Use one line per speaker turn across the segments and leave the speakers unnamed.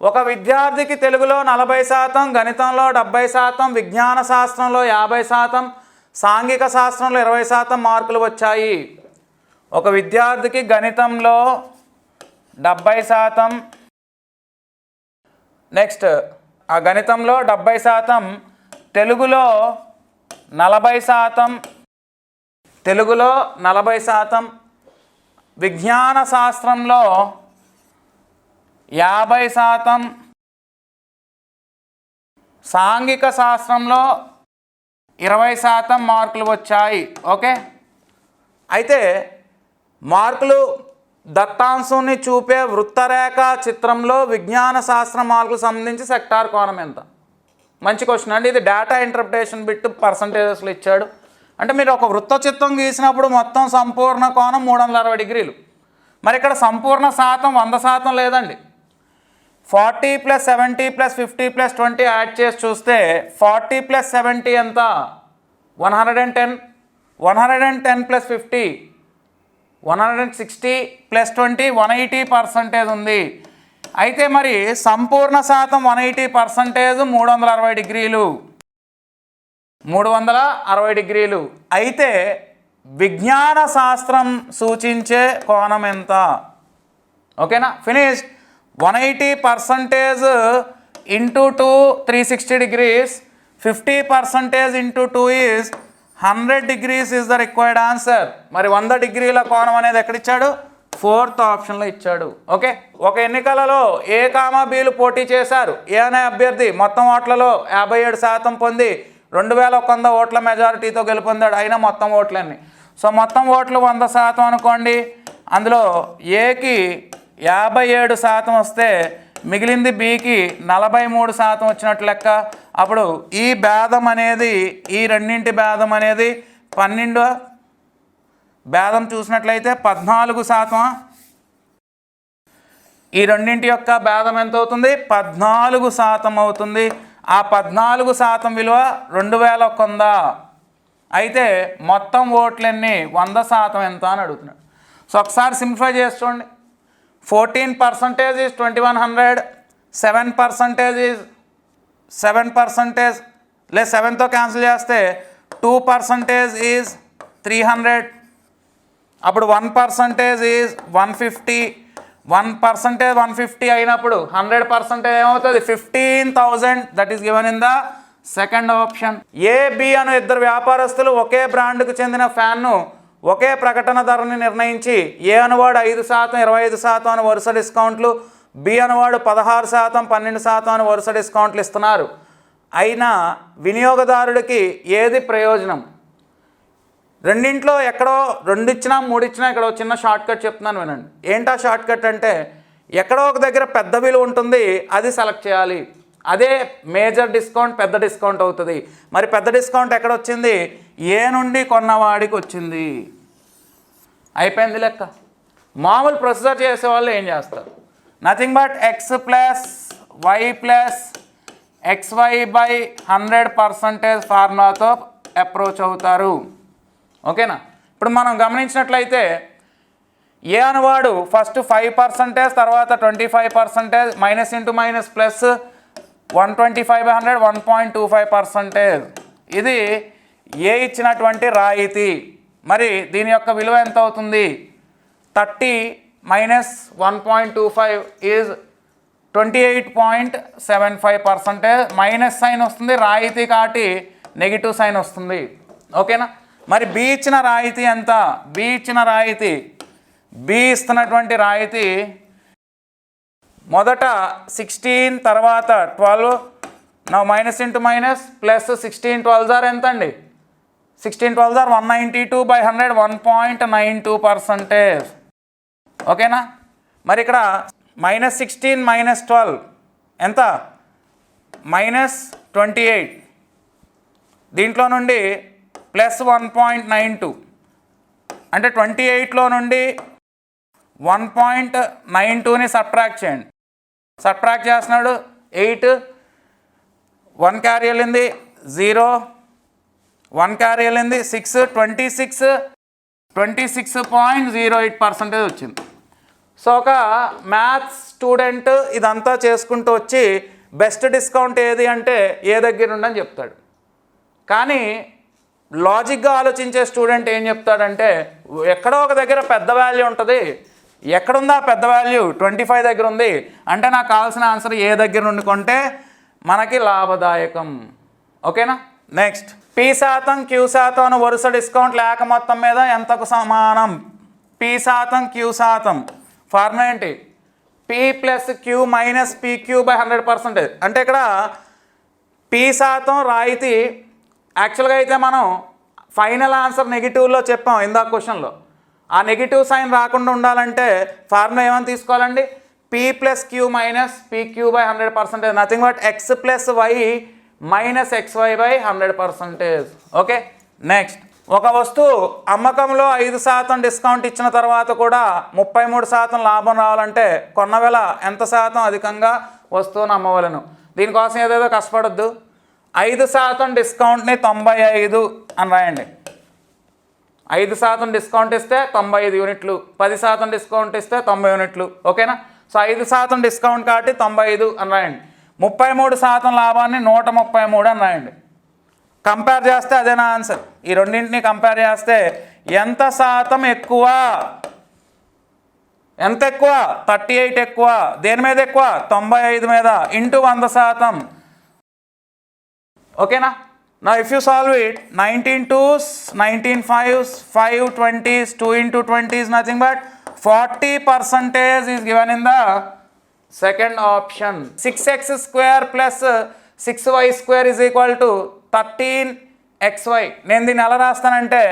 ఒక విద్యార్థికి తెలుగులో నలభై శాతం గణితంలో డెబ్బై శాతం విజ్ఞాన శాస్త్రంలో యాభై శాతం సాంఘిక శాస్త్రంలో ఇరవై శాతం మార్కులు వచ్చాయి. ఒక విద్యార్థికి గణితంలో డెబ్బై శాతం. నెక్స్ట్ ఆ గణితంలో డెబ్బై శాతం తెలుగులో నలభై శాతం తెలుగులో నలభై శాతం విజ్ఞాన శాస్త్రంలో యాభై శాతం సాంఘిక శాస్త్రంలో ఇరవై శాతం మార్కులు వచ్చాయి. ఓకే? అయితే మార్కులు దత్తాంశాన్ని చూపే వృత్తరేఖ చిత్రంలో విజ్ఞాన శాస్త్ర మార్కులు సంబంధించి సెక్టార్ కోణం ఎంత? మంచి క్వశ్చన్ అండి. ఇది డేటా ఇంటర్ప్రిటేషన్ బిట్ పర్సంటేజెస్లు ఇచ్చాడు. అంటే మీరు ఒక వృత్త చిత్రం గీసినప్పుడు మొత్తం సంపూర్ణ కోణం మూడు వందల అరవై డిగ్రీలు. మరి ఇక్కడ సంపూర్ణ శాతం వంద శాతం లేదండి. Forty plus seventy plus fifty plus twenty add చేసి చూస్తే ఫార్టీ ప్లస్ సెవెంటీ ఎంత? One hundred and ten. One hundred and ten plus fifty. One hundred and sixty plus twenty one eighty percentage ఉంది. అయితే మరి సంపూర్ణ శాతం వన్ ఎయిటీ పర్సంటేజ్ మూడు వందల అరవై డిగ్రీలు. మూడు వందల అరవై డిగ్రీలు. అయితే విజ్ఞాన శాస్త్రం సూచించే కోణం ఎంత? ఓకేనా? Finish one eighty percentage into two three sixty degrees fifty percentage into two is hundred degrees is the required answer మరి వంద డిగ్రీల కోణం అనేది ఎక్కడిచ్చాడు? ఫోర్త్ ఆప్షన్లో ఇచ్చాడు. ఓకే ఒక ఎన్నికలలో ఏ కామా బీలు పోటీ చేశారు? ఏ అనే అభ్యర్థి మొత్తం ఓట్లలో యాభై ఏడు శాతం పొంది రెండు వేల ఒక వంద ఓట్ల మెజారిటీతో గెలుపొందాడు. అయినా మొత్తం ఓట్లన్నీ. సో మొత్తం ఓట్లు వంద శాతం అనుకోండి. అందులో ఏకి యాభై ఏడు శాతం వస్తే మిగిలింది బీకి నలభై మూడు శాతం వచ్చినట్లు లెక్క. అప్పుడు ఈ భేదం అనేది ఈ రెండింటి భేదం అనేది పన్నెండు భేదం చూసినట్లయితే పద్నాలుగు శాతం. ఈ రెండింటి యొక్క భేదం ఎంత అవుతుంది పద్నాలుగు శాతం అవుతుంది. ఆ పద్నాలుగు శాతం విలువ రెండు వేల ఒక అయితే మొత్తం ఓట్లన్నీ వంద శాతం ఎంత అని అడుగుతున్నాడు. సో ఒకసారి సింప్లిఫై చేసి చూడండి. Fourteen percentage is twenty one hundred seven percentage is seven percentage. లేదు సెవెన్తో క్యాన్సిల్ చేస్తే two percentage is three hundred. అప్పుడు one percentage is one fifty. One percentage one fifty అయినప్పుడు హండ్రెడ్ పర్సంటేజ్ ఏమవుతుంది? Fifteen thousand. That is given in the second option. A B B అను ఇద్దరు వ్యాపారస్తులు ఒకే బ్రాండ్కు చెందిన ఫ్యాన్ను ఒకే ప్రకటన ధరని నిర్ణయించి ఏ అనువాడు ఐదు శాతం ఇరవై ఐదు శాతం అని వరుస డిస్కౌంట్లు బి అనువాడు పదహారు శాతం పన్నెండు శాతం అని వరుస డిస్కౌంట్లు ఇస్తున్నారు. అయినా వినియోగదారుడికి ఏది ప్రయోజనం? రెండింట్లో ఎక్కడో రెండు ఇచ్చినా మూడు ఇచ్చినా ఇక్కడ చిన్న షార్ట్ కట్ చెప్తున్నాను వినండి. ఏంటా షార్ట్ కట్ అంటే ఎక్కడో ఒక దగ్గర పెద్ద విలువ ఉంటుంది అది సెలెక్ట్ చేయాలి. అదే మేజర్ డిస్కౌంట్ పెద్ద డిస్కౌంట్ అవుతుంది. మరి పెద్ద డిస్కౌంట్ ఎక్కడ వచ్చింది ఏ నుండి కొన్నవాడికి వచ్చింది? అయిపోయింది లెక్క. మామూలు ప్రొసీజర్ చేసే వాళ్ళు ఏం చేస్తారు? Nothing but X plus Y plus X Y by hundred percentage ఫార్ములాతో approach అవుతారు. ఓకేనా? ఇప్పుడు మనం గమనించినట్లయితే ఏ అనువాడు ఫస్ట్ ఫైవ్ పర్సంటేజ్ తర్వాత twenty five percentage minus into minus plus one twenty five by hundred one point two five percentage. ఇది ఏ ఇచ్చినటువంటి రాయితీ? మరి దీని యొక్క విలువ ఎంత అవుతుంది thirty minus one point two five is twenty eight point seven five percentage. Minus sign వస్తుంది రాయితీ కాటి నెగిటివ్ సైన్ వస్తుంది. ఓకేనా? మరి బి ఇచ్చిన రాయితీ ఎంత? బి ఇచ్చిన రాయితీ బి ఇస్తున్నటువంటి రాయితీ మొదట సిక్స్టీన్ తర్వాత ట్వెల్వ్ నా minus into minus plus sixteen twelve jar ఎంత అండి sixteen twelve jar one ninety two by hundred one point nine two percentage ఓకేనా? మరి ఇక్కడ మైనస్ సిక్స్టీన్ మైనస్ ట్వెల్వ్ ఎంత? మైనస్ ట్వంటీ ఎయిట్ దీంట్లో నుండి plus one point nine two అంటే twenty ఎయిట్లో నుండి వన్ పాయింట్ నైన్ టూని సబ్ట్రాక్ట్ చేయండి. సబ్ట్రాక్ట్ చేస్తున్నాడు. ఎయిట్. వన్ క్యారీ వెళ్ళింది. జీరో. వన్ క్యారీ వెళ్ళింది. Six. Twenty six. Twenty six point zero eight percentage వచ్చింది. సో ఒక మ్యాథ్స్ స్టూడెంట్ ఇదంతా చేసుకుంటూ వచ్చి బెస్ట్ డిస్కౌంట్ ఏది అంటే ఏ దగ్గర ఉండని చెప్తాడు. కానీ లాజిక్గా ఆలోచించే స్టూడెంట్ ఏం చెప్తాడంటే ఎక్కడో ఒక దగ్గర పెద్ద వాల్యూ ఉంటుంది. ఎక్కడుందా పెద్ద వాల్యూ ట్వంటీ ఫైవ్ దగ్గర ఉంది. అంటే నాకు కావాల్సిన ఆన్సర్ ఏ దగ్గర నుండి కొంటే మనకి లాభదాయకం. ఓకేనా? నెక్స్ట్ పి శాతం క్యూ శాతం అని వరుస డిస్కౌంట్ లేక మొత్తం మీద ఎంతకు సమానం? పి శాతం క్యూ శాతం. ఫార్ములా ఏంటి? P plus Q minus P Q by hundred percentage అంటే ఇక్కడ పి శాతం రాయితీ. యాక్చువల్గా అయితే మనం ఫైనల్ ఆన్సర్ నెగిటివ్లో చెప్పాం ఇందాక క్వశ్చన్లో ఆ నెగిటివ్ సైన్ రాకుండా ఉండాలంటే ఫార్ములా ఏమని తీసుకోవాలండి? P plus Q minus P Q by hundred percentage nothing but X plus Y minus X Y by hundred percentage okay next ఒక వస్తువు అమ్మకంలో ఐదు శాతం డిస్కౌంట్ ఇచ్చిన తర్వాత కూడా ముప్పై మూడు శాతం లాభం రావాలంటే కొన్న వేళ ఎంత శాతం అధికంగా వస్తువును అమ్మవలను? దీనికోసం ఏదేదో కష్టపడొద్దు. ఐదు శాతం డిస్కౌంట్ని తొంభై ఐదు అని రాయండి. ఐదు శాతం డిస్కౌంట్ ఇస్తే తొంభై ఐదు యూనిట్లు పది శాతం డిస్కౌంట్ ఇస్తే తొంభై యూనిట్లు ఓకేనా? సో ఐదు శాతం డిస్కౌంట్ కాబట్టి తొంభై ఐదు అని రాయండి. ముప్పై మూడు శాతం లాభాన్ని నూట ముప్పై మూడు అని రాయండి. కంపేర్ చేస్తే అదే నా ఆన్సర్? ఈ రెండింటిని కంపేర్ చేస్తే ఎంత శాతం ఎక్కువ? ఎంత ఎక్కువ? థర్టీ ఎయిట్ ఎక్కువ. దేని మీద ఎక్కువ? తొంభై ఐదు మీద. ఇంటూ వంద శాతం. ఓకేనా? నా if you solve it nineteen twos nineteen fives five twenties two into twenties nothing but forty percentage is given in the second option six X square plus six Y square is equal to thirteen X Y నేను దీన్ని ఎలా రాస్తానంటే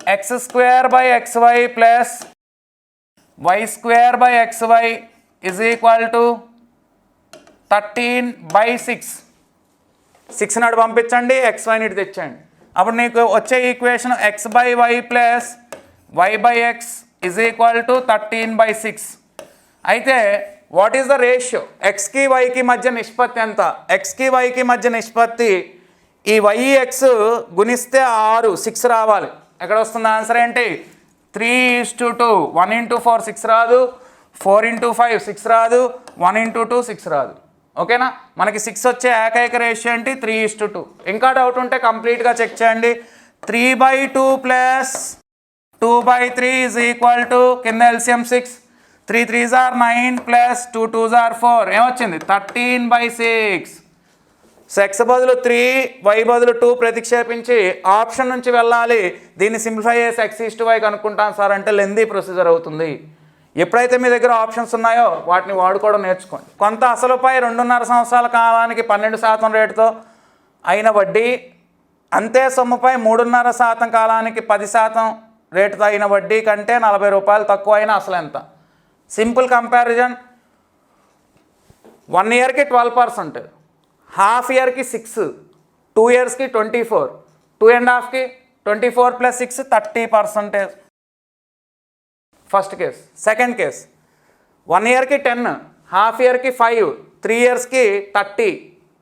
X square by X Y plus Y square by X Y is equal to thirteen by six six నాడు పంపించండి X Y నీటి తెచ్చండి అప్పుడు నీకు వచ్చే equation X by Y plus Y by X is equal to thirteen by six అయితే what is the ratio ఎక్స్కి వైకి మధ్య నిష్పత్తి ఎంత? ఎక్స్కి వైకి మధ్య నిష్పత్తి ఈ వై ఎక్స్ గుణిస్తే ఆరు సిక్స్ రావాలి. ఎక్కడ వస్తుంది ఆన్సర్ ఏంటి? Three is to two one into four six రాదు. ఫోర్ ఇంటూ ఫైవ్ సిక్స్ రాదు. వన్ ఇంటూ టూ సిక్స్ రాదు. ఓకేనా? మనకి సిక్స్ వచ్చే ఏకైక రేషియో ఏంటి? త్రీ ఇస్టు టూ ఇంకా డౌట్ ఉంటే కంప్లీట్గా చెక్ చేయండి. Three by two plus two by three is equal to కింద LCM six three threes are nine plus two twos are four ఏమొచ్చింది? థర్టీన్ బై సిక్స్ సెక్స్ బదులు three Y బదులు two ప్రతిక్షేపించి option నుంచి వెళ్ళాలి. దీన్ని సింప్లిఫై చేసి ఎక్స్ ఈస్ట్ వై కనుక్కుంటాను సార్. అంటే లెందీ ప్రొసీజర్ అవుతుంది. ఎప్పుడైతే మీ దగ్గర ఆప్షన్స్ ఉన్నాయో వాటిని వాడుకోవడం నేర్చుకోండి. కొంత అసలుపై రెండున్నర సంవత్సరాల కాలానికి పన్నెండు శాతం రేటుతో అయిన వడ్డీ అంతే సొమ్ముపై మూడున్నర శాతం కాలానికి పది శాతం రేటుతో అయిన వడ్డీ కంటే నలభై రూపాయలు తక్కువ అయినా అసలు ఎంత? సింపుల్ కంపారిజన్ వన్ ఇయర్కి ట్వెల్వ్ పర్సెంట్ హాఫ్ ఇయర్కి సిక్స్ టూ ఇయర్స్కి twenty four two and హాఫ్కి twenty four plus six thirty percentage. First case. Second case. One ఇయర్కి టెన్ హాఫ్ ఇయర్కి ఫైవ్ త్రీ ఇయర్స్కి థర్టీ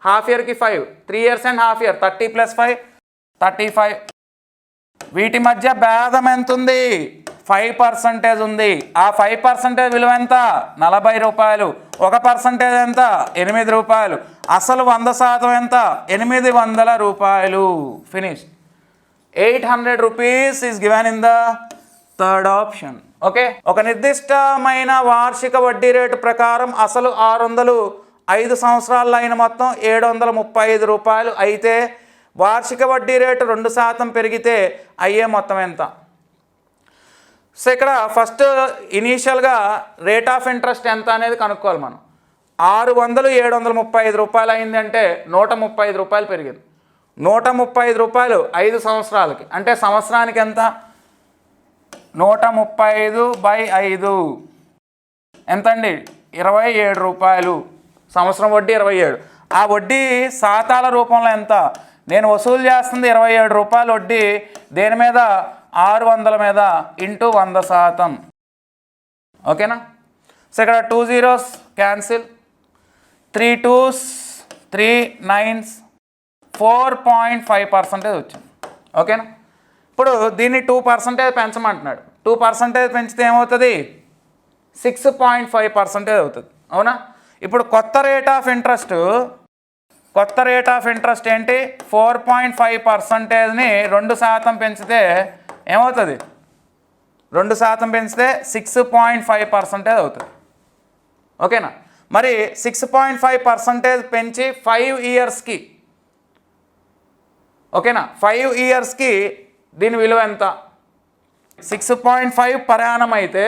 హాఫ్ ఇయర్కి five three years and half year thirty plus five thirty five. వీటి మధ్య భేదం ఎంత ఉంది five percentage ఉంది. ఆ ఫైవ్ పర్సంటేజ్ విలువ ఎంత? నలభై రూపాయలు. ఒక పర్సంటేజ్ ఎంత? ఎనిమిది రూపాయలు. అసలు వంద శాతం ఎంత? ఎనిమిది వందల రూపాయలు. Finish eight hundred rupees is given in the third option. Okay? ఒక నిర్దిష్టమైన వార్షిక వడ్డీ రేటు ప్రకారం అసలు ఆరు వందలు ఐదు సంవత్సరాల్లో అయిన మొత్తం ఏడు వందల ముప్పై ఐదు రూపాయలు అయితే వార్షిక వడ్డీ రేటు రెండు శాతం పెరిగితే అయ్యే మొత్తం ఎంత? సో ఇక్కడ ఫస్ట్ ఇనీషియల్గా రేట్ ఆఫ్ ఇంట్రెస్ట్ ఎంత అనేది కనుక్కోవాలి మనం. ఆరు వందలు ఏడు వందల ముప్పై ఐదు రూపాయలు అయింది అంటే నూట ముప్పై ఐదు రూపాయలు పెరిగింది. నూట ముప్పై ఐదు రూపాయలు ఐదు సంవత్సరాలకి. అంటే సంవత్సరానికి ఎంత? నూట ముప్పై ఐదు బై ఐదు. ఎంతండి? ఇరవై ఏడు రూపాయలు. సంవత్సరం వడ్డీ ఇరవై ఏడు. ఆ వడ్డీ శాతాల రూపంలో ఎంత? నేను వసూలు చేస్తుంది ఇరవై ఏడు రూపాయలు వడ్డీ. దేని మీద? ఆరు వందల మీద ఇంటూ వంద శాతం. ఓకేనా? సో ఇక్కడ two zeros cancel. Three twos three nines. Four point five percentage వచ్చింది. ఓకేనా? ఇప్పుడు దీన్ని టూ పర్సెంటేజ్ పెంచమంటున్నాడు. టూ పర్సెంటేజ్ పెంచితే ఏమవుతుంది? సిక్స్ పాయింట్ ఫైవ్ పర్సెంటేజ్ అవుతుంది. అవునా? ఇప్పుడు కొత్త రేట్ ఆఫ్ ఇంట్రెస్ట్ కొత్త రేట్ ఆఫ్ ఇంట్రెస్ట్ ఏంటి? ఫోర్ పాయింట్ ఫైవ్ పర్సంటేజ్ని రెండు శాతం పెంచితే ఏమవుతుంది? రెండు శాతం పెంచితే సిక్స్ పాయింట్ ఫైవ్ పర్సంటేజ్ అవుతుంది. ఓకేనా? మరి సిక్స్ పాయింట్ ఫైవ్ పర్సంటేజ్ పెంచి ఫైవ్ ఇయర్స్కి ఓకేనా? ఫైవ్ ఇయర్స్కి దీని విలువ ఎంత? సిక్స్ పాయింట్ ఫైవ్ ప్రయాణం అయితే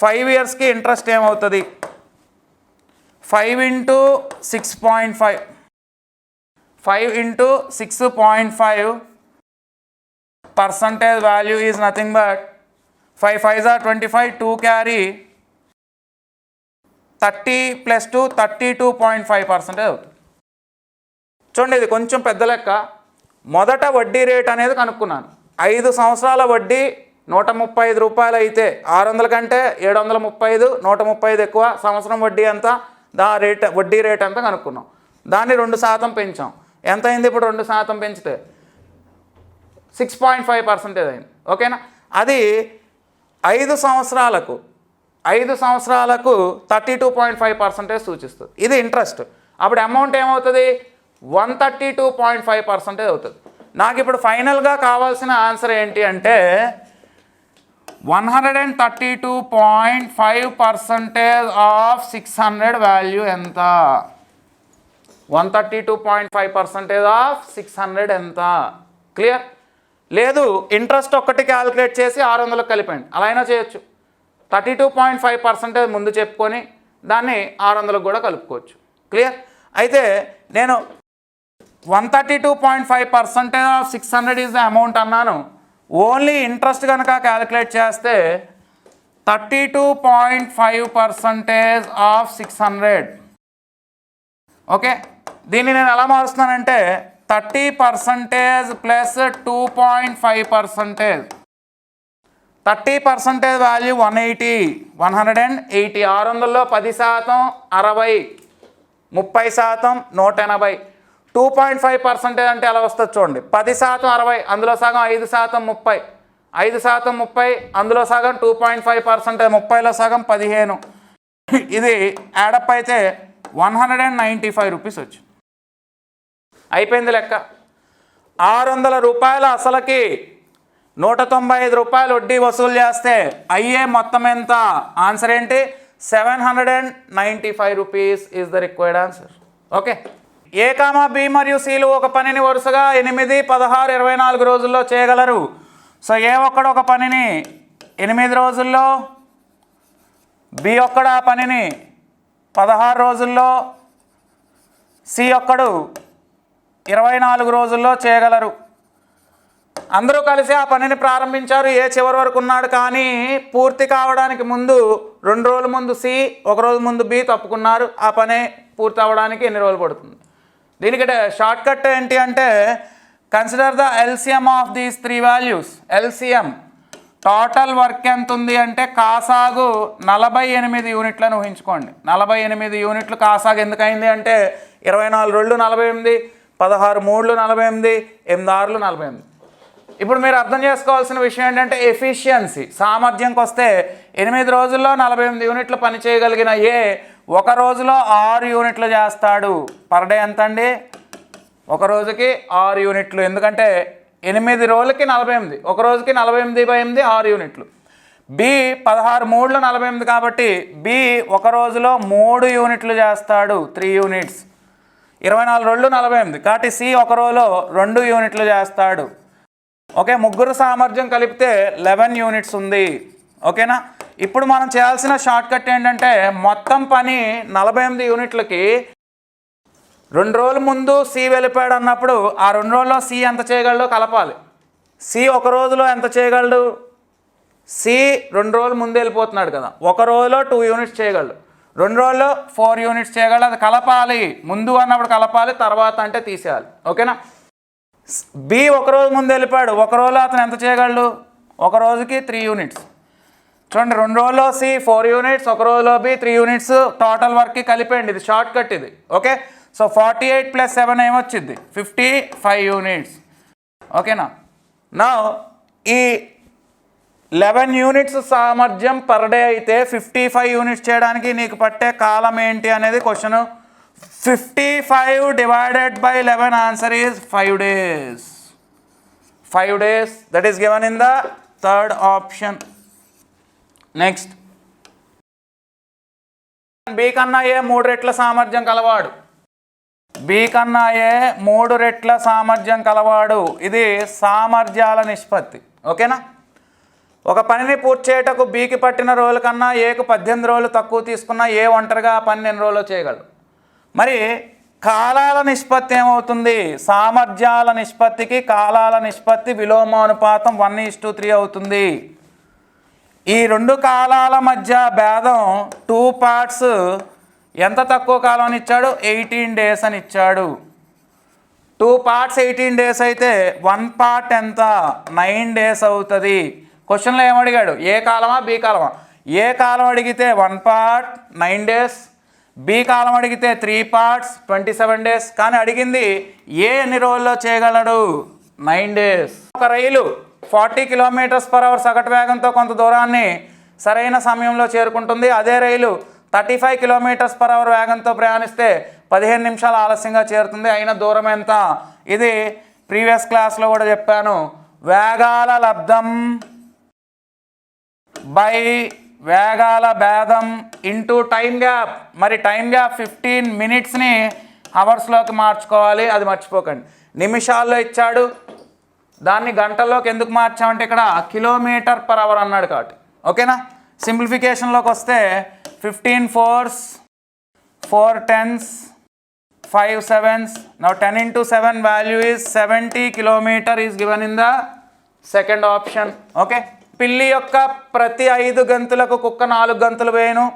ఫైవ్ ఇయర్స్కి ఇంట్రెస్ట్ ఏమవుతుంది? Five into six point five. Five into six point five percentage value is nothing but five fives are twenty five two carry thirty plus two thirty two point five percentage అవుతుంది. చూడండి ఇది కొంచెం పెద్ద లెక్క. మొదట వడ్డీ rate అనేది కనుక్కున్నాను. ఐదు సంవత్సరాల వడ్డీ నూట ముప్పై ఐదు రూపాయలు అయితే ఆరు వందల కంటే ఏడు వందల ముప్పై ఐదు నూట ముప్పై ఐదు ఎక్కువ సంవత్సరం వడ్డీ ఎంత? దా రేట్ వడ్డీ రేట్ ఎంత కనుక్కున్నాం దాన్ని రెండు శాతం పెంచాం. ఎంత అయింది ఇప్పుడు రెండు శాతం పెంచితే? సిక్స్ పాయింట్ ఫైవ్ పర్సెంటేజ్ అయింది. ఓకేనా? అది ఐదు సంవత్సరాలకు ఐదు సంవత్సరాలకు thirty two point five percentage సూచిస్తుంది. ఇది ఇంట్రెస్ట్. అప్పుడు అమౌంట్ ఏమవుతుంది? One thirty two point five percentage అవుతుంది. నాకు ఇప్పుడు ఫైనల్గా కావాల్సిన ఆన్సర్ ఏంటి అంటే one hundred and thirty two point five percentage of six hundred value ఎంత? One thirty two point five percentage of six hundred ఎంత? క్లియర్? లేదు ఇంట్రెస్ట్ ఒక్కటి క్యాలిక్యులేట్ చేసి ఆరు వందలకు కలిపండి అలా అయినా చేయొచ్చు. Thirty two point five percentage ముందు చెప్పుకొని దాన్ని ఆరు వందలకు కూడా కలుపుకోవచ్చు. క్లియర్? అయితే నేను one thirty two point five percentage of six hundred is the amount అన్నాను. ఓన్లీ ఇంట్రెస్ట్ కనుక క్యాలిక్యులేట్ చేస్తే thirty two point five percentage of six hundred okay దీన్ని నేను ఎలా మారుస్తున్నానంటే thirty percentage plus two point five percentage thirty percentage value one eighty one hundred and eighty ఆరు వందల్లో పది శాతం అరవై. ముప్పై శాతం నూట ఎనభై. టూ పాయింట్ ఫైవ్ పర్సెంటేజ్ అంటే ఎలా వస్తుంది చూడండి. పది శాతం అరవై అందులో సగం ఐదు శాతం ముప్పై. ఐదు శాతం ముప్పై అందులో సగం టూ పాయింట్ ఫైవ్ పర్సెంటేజ్ ముప్పైలో సగం పదిహేను. ఇది యాడప్ అయితే one hundred and ninety five rupees వచ్చింది. అయిపోయింది లెక్క. ఆరు వందల రూపాయల అసలకి నూట తొంభై ఐదు రూపాయలు వడ్డీ వసూలు చేస్తే అయ్యే మొత్తం ఎంత? ఆన్సర్ ఏంటి? Seven hundred and ninety five rupees is the required answer okay A comma B మరియు సిలు ఒక పనిని వరుసగా ఎనిమిది పదహారు ఇరవై నాలుగు రోజుల్లో చేయగలరు. సో ఏ ఒక్కడు ఒక పనిని ఎనిమిది రోజుల్లో బి ఒక్కడు ఆ పనిని పదహారు రోజుల్లో సి ఒక్కడు ఇరవై నాలుగు రోజుల్లో చేయగలరు. అందరూ కలిసి ఆ పనిని ప్రారంభించారు. ఏ చివరి వరకు ఉన్నాడు కానీ పూర్తి కావడానికి ముందు రెండు రోజుల ముందు సి ఒక రోజు ముందు బి తప్పుకున్నారు. ఆ పని పూర్తి అవ్వడానికి ఎన్ని రోజులు పడుతుంది? దీనికి షార్ట్ కట్ ఏంటి అంటే consider the LCM of these three values LCM total work ఎంత ఉంది అంటే కాసాగు నలభై ఎనిమిది యూనిట్లను ఊహించుకోండి. నలభై ఎనిమిది యూనిట్లు కాసాగు ఎందుకైంది అంటే ఇరవై నాలుగు రెండు నలభై ఎనిమిది పదహారు మూడులు నలభై ఎనిమిది ఎనిమిది ఆరులు నలభై ఎనిమిది. ఇప్పుడు మీరు అర్థం చేసుకోవాల్సిన విషయం ఏంటంటే ఎఫిషియన్సీ సామర్థ్యంకి వస్తే ఎనిమిది రోజుల్లో నలభై ఎనిమిది యూనిట్లు పని చేయగలిగిన ఏ ఒక రోజులో ఆరు యూనిట్లు చేస్తాడు. పర్ డే ఎంత అండి ఒక రోజుకి ఆరు యూనిట్లు. ఎందుకంటే ఎనిమిది రోజులకి నలభై ఎనిమిది. ఒక రోజుకి నలభై ఎనిమిది బై ఎనిమిది ఆరు యూనిట్లు. బి పదహారు మూడులో నలభై ఎనిమిది కాబట్టి బి ఒక రోజులో మూడు యూనిట్లు చేస్తాడు. త్రీ యూనిట్స్ ఇరవై నాలుగు రోజులు నలభై ఎనిమిది. కాబట్టి సి ఒక రోజులో రెండు యూనిట్లు చేస్తాడు. ఓకే ముగ్గురు సామర్థ్యం కలిపితే లెవెన్ యూనిట్స్ ఉంది. ఓకేనా ఇప్పుడు మనం చేయాల్సిన షార్ట్ కట్ ఏంటంటే మొత్తం పని నలభై ఎనిమిది యూనిట్లకి రెండు రోజుల ముందు సి వెళ్ళిపోయాడు అన్నప్పుడు ఆ రెండు రోజుల్లో సి ఎంత చేయగలడో కలపాలి. సి ఒక రోజులో ఎంత చేయగలడు? సి రెండు రోజులు ముందు వెళ్ళిపోతున్నాడు కదా. ఒక రోజులో టూ యూనిట్స్ చేయగలడు. రెండు రోజుల్లో ఫోర్ యూనిట్స్ చేయగలడు. అది కలపాలి. ముందు అన్నప్పుడు కలపాలి తర్వాత అంటే తీసేయాలి. ఓకేనా? బి ఒక రోజు ముందు వెళ్ళిపోయాడు. ఒక రోజులో అతను ఎంత చేయగలడు? ఒక రోజుకి త్రీ యూనిట్స్. చూడండి రెండు రోజుల్లో సి ఫోర్ యూనిట్స్ ఒక రోజులో బి త్రీ యూనిట్స్ టోటల్ వర్క్కి కలిపేయండి. ఇది షార్ట్ కట్ ఇది. Okay so forty eight plus seven ఏమొచ్చింది? ఫిఫ్టీ ఫైవ్ యూనిట్స్ ఓకేనా నా ఈ లెవెన్ యూనిట్స్ సామర్థ్యం పర్ డే అయితే ఫిఫ్టీ ఫైవ్ యూనిట్స్ చేయడానికి నీకు పట్టే కాలం ఏంటి అనేది question fifty five divided by eleven answer is five days five days that is given in the third option next B కన్నా ఏ మూడు రెట్ల సామర్థ్యం కలవాడు? బి కన్నా ఏ మూడు రెట్ల సామర్థ్యం కలవాడు? ఇది సామర్థ్యాల నిష్పత్తి. ఓకేనా? ఒక పనిని పూర్తి చేయటకు బీకి పట్టిన రోజుల కన్నా ఏకు పద్దెనిమిది రోజులు తక్కువ తీసుకున్న ఏ ఒంటరిగా ఆ రోజులు చేయగలడు? మరి కాలాల నిష్పత్తి ఏమవుతుంది? సామర్థ్యాల నిష్పత్తికి కాలాల నిష్పత్తి విలోమానుపాతం వన్ ఈస్ టూ త్రీ అవుతుంది. ఈ రెండు కాలాల మధ్య భేదం టూ పార్ట్స్ ఎంత తక్కువ కాలం అని ఇచ్చాడు? ఎయిటీన్ డేస్ అని ఇచ్చాడు. టూ పార్ట్స్ ఎయిటీన్ డేస్ అయితే వన్ పార్ట్ ఎంత? నైన్ డేస్ అవుతుంది. క్వశ్చన్లో ఏమడిగాడు ఏ కాలమా? బి కాలమా? ఏ కాలం అడిగితే one part nine days B కాలం అడిగితే three parts twenty seven days కానీ అడిగింది ఏ ఎన్ని రోజుల్లో చేయగలడు? నైన్ డేస్ ఒక రైలు ఫార్టీ కిలోమీటర్స్ పర్ అవర్ సగటు వేగంతో కొంత దూరాన్ని సరైన సమయంలో చేరుకుంటుంది. అదే రైలు thirty five kilometres per hour వేగంతో ప్రయాణిస్తే పదిహేను నిమిషాలు ఆలస్యంగా చేరుతుంది. అయిన దూరం ఎంత? ఇది ప్రీవియస్ క్లాస్లో కూడా చెప్పాను. వేగాల లబ్ధం బై వేగాల భేదం ఇంటూ టైం గ్యాప్. మరి టైం గ్యాప్ ఫిఫ్టీన్ మినిట్స్ని అవర్స్లోకి మార్చుకోవాలి. అది మర్చిపోకండి. నిమిషాల్లో ఇచ్చాడు దాన్ని గంటల్లోకి ఎందుకు మార్చామంటే ఇక్కడ కిలోమీటర్ పర్ అవర్ అన్నాడు కాబట్టి. ఓకేనా? సింప్లిఫికేషన్లోకి వస్తే fifteen fours four tens five sevens. Now ten into seven value is seventy kilometre is given in the second option. Okay? పిల్లి యొక్క ప్రతి ఐదు గంతులకు కుక్క నాలుగు గంతులు వేయను.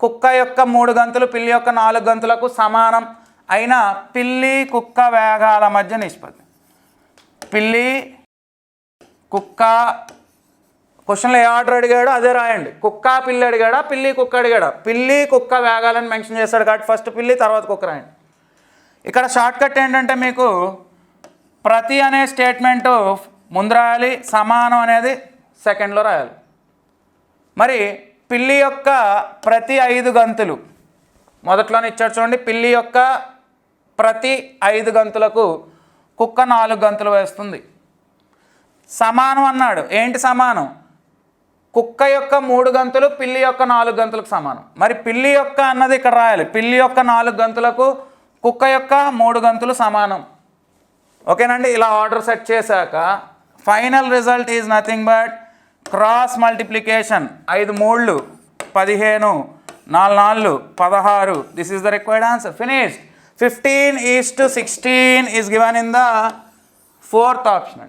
కుక్క యొక్క మూడు గంతులు పిల్లి యొక్క నాలుగు గంతులకు సమానం. అయినా పిల్లి కుక్క వేగాల మధ్య నిష్పత్తి. పిల్లి కుక్క క్వశ్చన్లో ఏ ఆర్డర్ అడిగాడో అదే రాయండి. కుక్క పిల్లి అడిగాడా పిల్లి కుక్క అడిగాడా? పిల్లి కుక్క వేగాలని మెన్షన్ చేస్తాడు కాబట్టి ఫస్ట్ పిల్లి తర్వాత కుక్క రాయండి. ఇక్కడ షార్ట్ కట్ ఏంటంటే మీకు ప్రతి అనే స్టేట్మెంటు ముందు రాయాలి సమానం అనేది సెకండ్లో రాయాలి. మరి పిల్లి యొక్క ప్రతి ఐదు గంతులు మొదట్లోనే ఇచ్చాడు చూడండి పిల్లి యొక్క ప్రతి ఐదు గంతులకు కుక్క నాలుగు గంతులు వేస్తుంది. సమానం అన్నాడు. ఏంటి సమానం? కుక్క యొక్క మూడు గంతులు పిల్లి యొక్క నాలుగు గంతులకు సమానం. మరి పిల్లి యొక్క అన్నది ఇక్కడ రాయాలి. పిల్లి యొక్క నాలుగు గంతులకు కుక్క యొక్క మూడు గంతులు సమానం. ఓకేనండి? ఇలా ఆర్డర్ సెట్ చేశాక final result is nothing but cross multiplication. ఐదు మూళ్ళు పదిహేను నాలుగు నాలుగు పదహారు. This is the required answer finished 15 is to 16 is given in the fourth option.